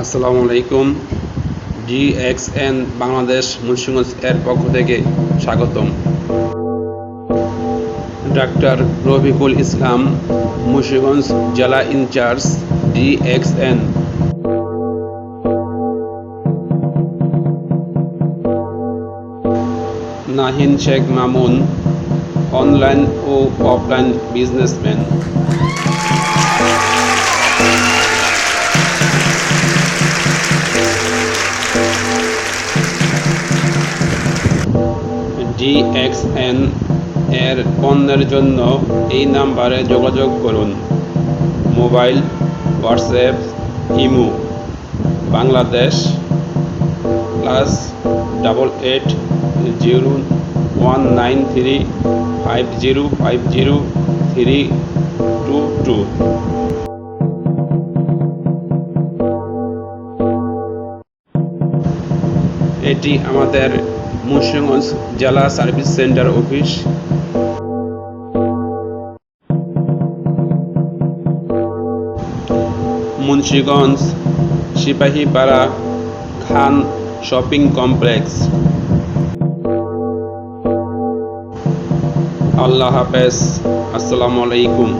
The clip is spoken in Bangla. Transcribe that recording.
আসসালামু আলাইকুম জিএক্সএন বাংলাদেশ মুন্সিগঞ্জ এর পক্ষ থেকে স্বাগতম। ডাক্তার রফিকুল ইসলাম, মুন্সিগঞ্জ জেলা incharge GXN Nahin Sheikh Mamun, online ও অফলাইন বিজনেসম্যান। জিএক্সএন এর পণ্যের জন্য এই নাম্বারে যোগাযোগ করুন। Mobile, WhatsApp, imo, Bangladesh, plus double eight zero one nine three five zero five zero three two two এটি আমাদের মুন্সিগঞ্জ জেলা service centre office Munshiganj Sipahipara Khan shopping complex Allah হাফেজ আসসালামু আলাইকুম